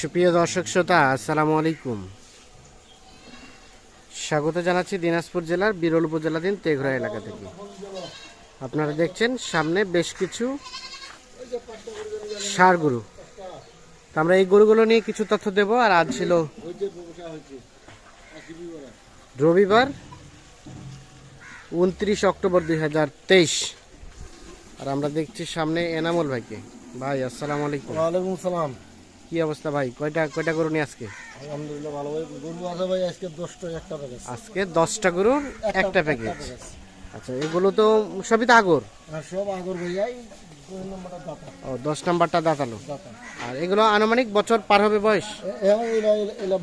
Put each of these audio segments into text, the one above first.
সুপ্রিয় দর্শক শ্রোতা, আসসালামু আলাইকুম। স্বাগত জানাচ্ছি দিনাজপুর জেলার বিরল উপজেলাধীন তেঘরা এলাকা থেকে। আপনারা দেখছেন সামনে বেশ কিছু সার গরু। তো আমরা এই গরুগুলো নিয়ে কিছু তথ্য দেব, আর আজ ছিল রবিবার উনত্রিশ অক্টোবর দুই হাজার তেইশ। আর আমরা দেখছি সামনে এনামুল ভাইকে। ভাই, আসসালামু আলাইকুম। ওয়ালাইকুম সালাম কি অবস্থা ভাই? কয়টা কয়টা গরু নিয়ে আজকে? আলহামদুলিল্লাহ ভালো ভাই। গরু আছে ভাই আজকে দশটা একটা প্যাকেজ আজকে দশটা গরুর একটা প্যাকেজ আচ্ছা এগুলো তো সবই তো আগর? আর সব আগর ভাইয়াই ও দশ নাম্বারটা দাঁতালো। আর এগুলো আনুমানিক বছর পার হবে বয়স?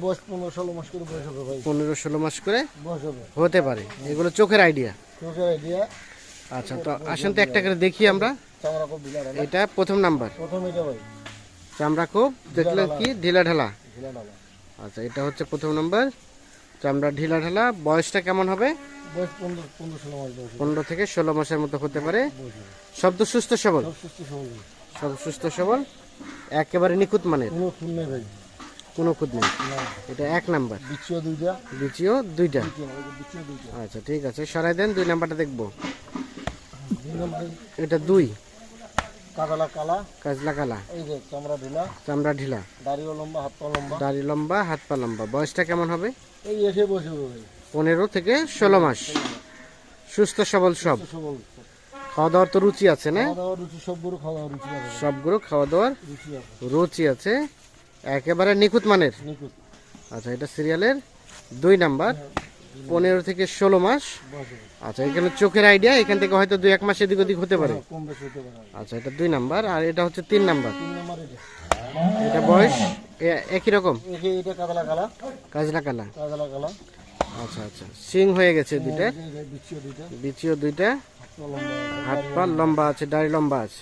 বয়স পনেরো ষোলো মাস করে বয়স হবে পনেরো ষোলো মাস করে হতে পারে। এগুলো চোখের আইডিয়া চোখের আইডিয়া আচ্ছা তো আসেন তো একটা করে দেখি আমরা। এটা প্রথম নাম্বার। প্রথম এটা ভাই। চামড়া খুব দেখলেন কি? ঢিলা ঢালা আচ্ছা এটা হচ্ছে প্রথম নাম্বার। চামড়া ঢিলা ঢালা বয়সটা কেমন হবে? পনেরো থেকে ষোলো মাসের মতো হতে পারে। সব তো সুস্থ সবল? সব সুস্থ সবল। একেবারে নিখুঁত মানের? কোনো নেই খুঁত নেই। এটা এক নাম্বার। বিচিও দুইটা। আচ্ছা ঠিক আছে। সরাই দেন দুই নাম্বারটা দেখব। এটা দুই। কাদালা কালা। কাজলা কালা। এই যে চামড়া ঢিলা। চামড়া ঢিলা। দাড়িও লম্বা হাত পা লম্বা। দাড়ি লম্বা হাত পা লম্বা। বয়সটা কেমন হবে? এই এসে বসে পনেরো থেকে ষোলো মাস। সুস্থ সবল সব। খাওয়া দাওয়ার তো রুচি আছে না? রুচি খাওয়া দাওয়া রুচি আছে। সবগুলো খাওয়া দাওয়ার রুচি আছে। একেবারে নিখুঁত মানের? আচ্ছা এটা সিরিয়ালের দুই নাম্বার। পনেরো থেকে ষোলো মাস। আচ্ছা এখানে চোখের আইডিয়া এখান থেকে হয়তো দুই এক মাস এদিক ওদিক হতে পারে। কম বেশি হতে পারে। আচ্ছা এটা দুই নাম্বার আর এটা হচ্ছে তিন নাম্বার। এটা। বয়স একই রকম? কাজলা কালা। আচ্ছা আচ্ছা সিং হয়ে গেছে দুইটা। বিচিও দুইটা। হাত পা লম্বা আছে। দাড়ি লম্বা আছে।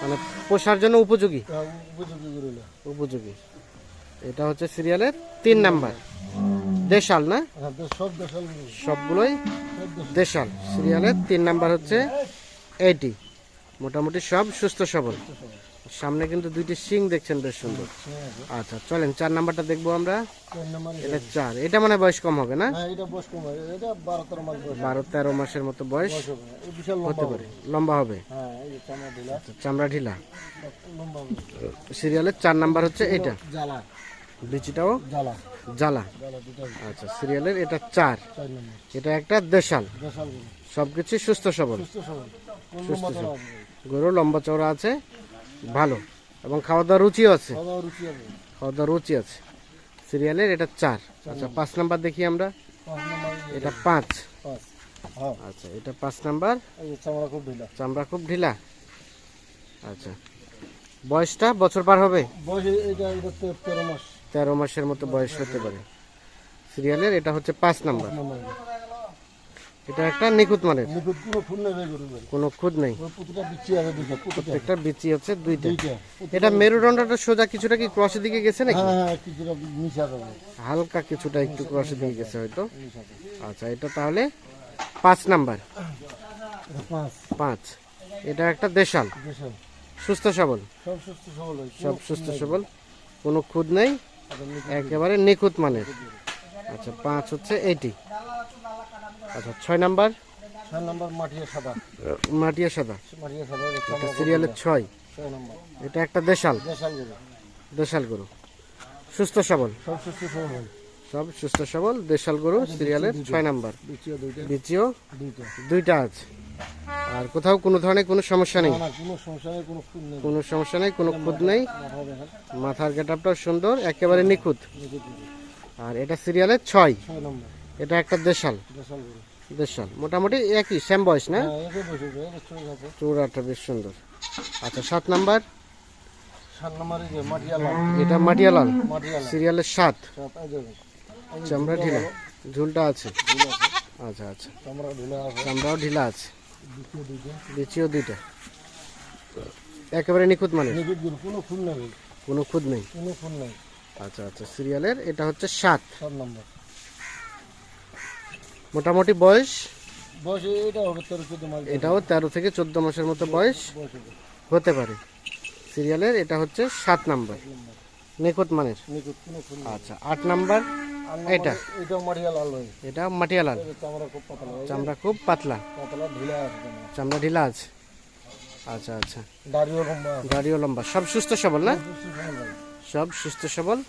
মানে পোষার জন্য উপযোগী? হলো উপযোগী এটা হচ্ছে সিরিয়ালের তিন নাম্বার। দেশাল না? হ্যাঁ সবগুলোই দেশাল। সিরিয়ালের তিন নাম্বার হচ্ছে এইটি মোটামুটি সব সুস্থ সবল। সামনে কিন্তু দুইটি সিং দেখছেন বেশ সুন্দর। আচ্ছা চলেন চার নাম্বারটা দেখব আমরা। এটা চার। এটা মানে বয়স কম হবে না? হ্যাঁ বারো তেরো মাসের মতো বয়স হতে পারে। লম্বা হবে। হ্যাঁ চামড়া ঢিলা আচ্ছা, সিরিয়ালের চার নাম্বার হচ্ছে এটা। লিচিটাও জ্বালা। আচ্ছা সিরিয়ালের এটা চার। এটা একটা দেশাল। সবকিছু সুস্থ সবল। সুস্থ সবল। গরু লম্বা চওড়া আছে ভালো। এবং খাওয়া দাওয়ার রুচিও আছে। খাওয়া দাওয়া রুচি দাওয়ার রুচি আছে। সিরিয়ালের এটা চার। আচ্ছা পাঁচ নাম্বার দেখি আমরা। এটা পাঁচ। হ্যাঁ। আচ্ছা এটা পাঁচ নাম্বার। চামড়া খুব ঢিলা। চামড়া খুব ঢিলা। আচ্ছা। বয়সটা বছর পার হবে? তেরো মাস। তেরো মাসের মতো বয়স হতে পারে। সিরিয়ালের এটা হচ্ছে পাঁচ নাম্বার। এটা একটা নিখুঁত মানের। কোনো খুদ নেই পুতুটা বিচি হচ্ছে দুইটা। এটা মেরুদণ্ডটা সোজা কিছুটা কি ক্রসের দিকে গেছে নাকি? হ্যাঁ হ্যাঁ হালকা কিছুটা একটু ক্রসের দিকে গেছে হয়তো। আচ্ছা এটা তাহলে পাঁচ নাম্বার। পাঁচ। এটা একটা দেশাল। দেশাল। সুস্থ সবল? সব সুস্থ সবল সব সুস্থ সবল? কোনো খুদ নেই? একেবারে নিখুঁত মানের। আচ্ছা পাঁচ হচ্ছে এইটি আচ্ছা ছয় নাম্বার? ছয় নম্বর মাটিয়া সাদা। মাটিয়া সাদা। মাটিয়া সাদা এটা এটা সিরিয়ালের ছয়। ছয় নম্বর। এটা একটা দেশাল। দেশাল গরু। দেশাল গরু। সুস্থ সবল? সব সুস্থ সবল সব সুস্থ সবল দেশাল গরু সিরিয়ালের ছয় নাম্বার। বিচিও দুইটা। দুইটা আছে। আর কোথাও কোনো ধরনের কোনো সমস্যা নেই? কোনো সমস্যা নেই কোনো খুদ নেই। মাথার গেটআপটাও সুন্দর একেবারে নিখুঁত। নিখুঁত আর এটা সিরিয়ালের ছয়? এটা একটা দেশাল। দেশাল মোটামুটি একই সেম বয়স না? হ্যাঁ চৌড়াটা বেশ সুন্দর। আচ্ছা সাত নাম্বার? এটা মাটিয়ালাল। সিরিয়ালের সাত। চামড়া ঢিলা। ঝুলটা আছে। আচ্ছা আচ্ছা। চামড়াও ঢিলা আছে। বিচিও দুইটা। একেবারে নিখুঁত মানে কোনো ফুল নেই। কোনো খুদ নেই? কোনো ফুল নেই। আচ্ছা আচ্ছা সিরিয়ালের এটা হচ্ছে সাত। সাত নম্বর। মোটামুটি বয়স? বয়স এটা হবে তেরো চোদ্দ মাস। এটাও তেরো থেকে চোদ্দ মাসের মতো বয়স হতে পারে। সিরিয়ালের এটা হচ্ছে সাত নাম্বার। নিখুঁত মানের। আচ্ছা আট নাম্বার? এটা? মানে এটা মাটিয়া লাল এটা মাটিয়া লাল। চামড়া খুব পাতলা চামড়া খুব পাতলা। পাতলা ঢিলা আছে চামড়া ঢিলা আছে। আচ্ছা আচ্ছা। দাড়িও লম্বা। গাড়িও লম্বা। সব সুস্থ সবল না। সব সুস্থ সবল।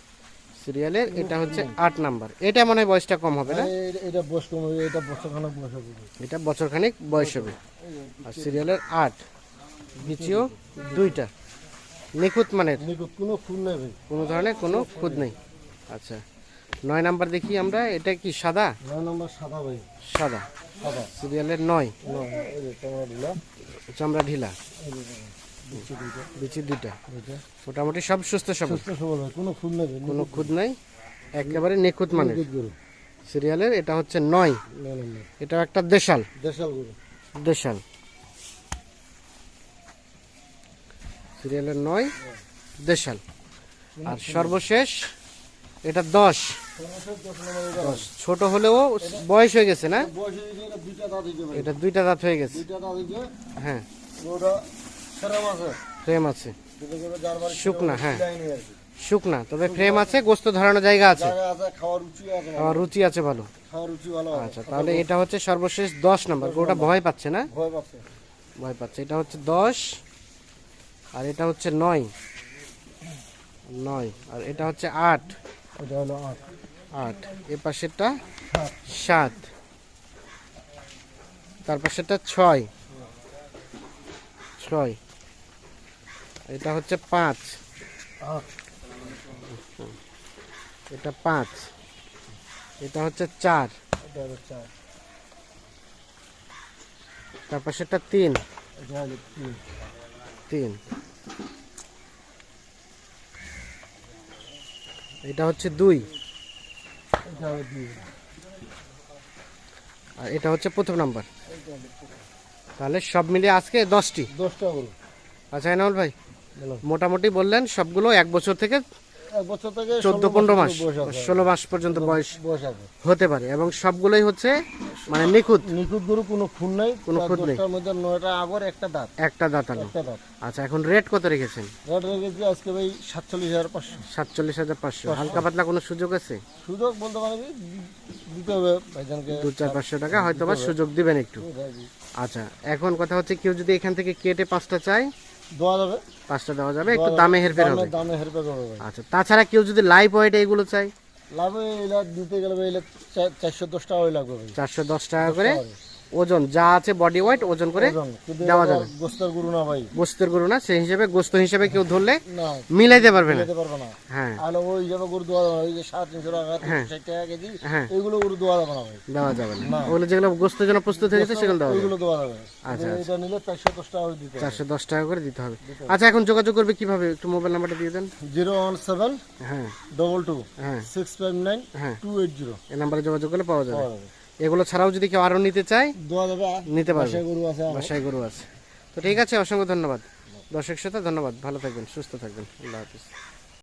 সিরিয়ালের এটা হচ্ছে আট নাম্বার। এটা মনে হয় বয়সটা কম হবে না? এটা- বয়স কম হবে, এটা বছরখানেক বয়স হবে। এটা বছরখানিক বয়স হবে। আর সিরিয়ালের আট বিচিও দুইটা। নিখুঁত মানের? নিখুঁত কোনো ফুল নেই কোনো ধরনের কোনো খুদ নেই। আচ্ছা। নয় নাম্বার দেখি আমরা এটা কি সাদা? নয় নম্বর সাদা ভাই। সাদা। সাদা। সিরিয়ালের নয়। চামড়া ঢিলা। বিচি দুইটা। মোটামুটি সব সুস্থ সবল। ভাই। কোনো ফুল নেই কোনো খুদ নাই। একেবারে নিখুঁত গরু। সিরিয়ালের এটা হচ্ছে নয়। এটা একটা দেশাল। দেশাল দেশাল। সিরিয়ালের নয় দেশাল। আর সর্বশেষ এটা দশ। ছোট হলেও বয়স হয়ে গেছে না? এটা দুইটা দাঁত হয়ে গেছে। হ্যাঁ। ফ্রেম আছে। শুকনা, হ্যাঁ। শুকনা তবে ফ্রেম আছে গোস্ত ধরানো জায়গা আছে। খাওয়ার রুচি আছে ভালো। আচ্ছা তাহলে এটা হচ্ছে সর্বশেষ দশ নাম্বার। গরুটা ভয় পাচ্ছে না? ভয় পাচ্ছে। ভয় পাচ্ছে। এটা হচ্ছে দশ আর এটা হচ্ছে নয়। নয় আর এটা হচ্ছে আট। এটা হলো আট। আট। এ পাশেরটা সাত। তার পাশেরটা ছয়। ছয়। এটা হচ্ছে পাঁচ। এটা পাঁচ। এটা হচ্ছে চার। তার পাশেরটা তিন। তিন। এটা হচ্ছে দুই। আর এটা হচ্ছে প্রথম নাম্বার। তাহলে সব মিলিয়ে আজকে দশটি। দশটা আচ্ছা এনামুল ভাই মোটামুটি বললেন সবগুলো এক বছর থেকে বছর থেকে চোদ্দ পনেরো মাস। ষোলো মাস পর্যন্ত বয়স হতে পারে এবং সবগুলোই হচ্ছে মানে নিখুঁত। নিখুঁত গরু কোনো খুন নাই কোনো খুঁত নেই। মধ্যে নয়টা আগর একটা দাঁত। একটা আচ্ছা এখন রেট কত রেখেছেন? রেট রেখেছি আজকে ভাই সাতচল্লিশ হাজার পাঁচশো। সাতচল্লিশ হাজার পাঁচশো। হালকা পাতলা কোনো সুযোগ আছে? সুযোগ বলতে পারবি দিতে হবে ভাইজানকে। দু চার পাঁচশো টাকা হয়তো বা সুযোগ দিবেন একটু। আচ্ছা এখন কথা হচ্ছে কেউ যদি এখান থেকে কেটে পাঁচটা চায় দেওয়া যাবে। পাঁচটা দেওয়া যাবে একটু দামে হেরফের হবে। দামে- হেরফের হবে। আচ্ছা তাছাড়া কেউ যদি লাইভ ওয়েট এগুলো চাই লাভ এলা দিতে গেলে এলা চারশো দশ টাকা ওই লাগবে চারশো দশ টাকা করে? ওজন যা আছে বডি ওয়েট ওজন করে। দেওয়া যাবে। গোস্তের গরু না ভাই। গোস্তের গরু না সেই হিসেবে গোস্ত হিসেবে কেউ ধরলে মিলাইতে পারবে না। পারবে না। হ্যাঁ। আর ওই হিসাবে গরু দেওয়া যাবে না ওই যে সাড়ে তিনশো টাকা হ্যাঁ। ষাট টাকা কেজি হ্যাঁ। এইগুলো গরু দেওয়া যাবে না ভাই। দেওয়া যাবে না। ওগুলো যেগুলো গোস্তের জন্য প্রস্তুত হয়ে গেছে সেগুলো দেওয়া যাবে। ওইগুলো দেওয়া যাবে। আচ্ছা, এটা নিলে চারশো দশ টাকা দিতে হবে। চারশো দশ টাকা করে দিতে হবে। আচ্ছা এখন যোগাযোগ করবে কীভাবে? একটু মোবাইল নাম্বারটা দিয়ে দেন। জিরো ওয়ান সেভেন হ্যাঁ। ডবল টু হ্যাঁ। সিক্স ফাইভ নাইন হ্যাঁ। Two eight zero. এই নাম্বারে যোগাযোগ করলে পাওয়া যাবে। এগুলো ছাড়াও যদি কেউ আরও নিতে চায় নিতে পারবে। বাসায় গরু আছে বাসায় গরু আছে। তো ঠিক আছে অসংখ্য ধন্যবাদ। দর্শক শ্রোতা ধন্যবাদ। ভালো থাকবেন সুস্থ থাকবেন। আল্লাহ হাফিজ।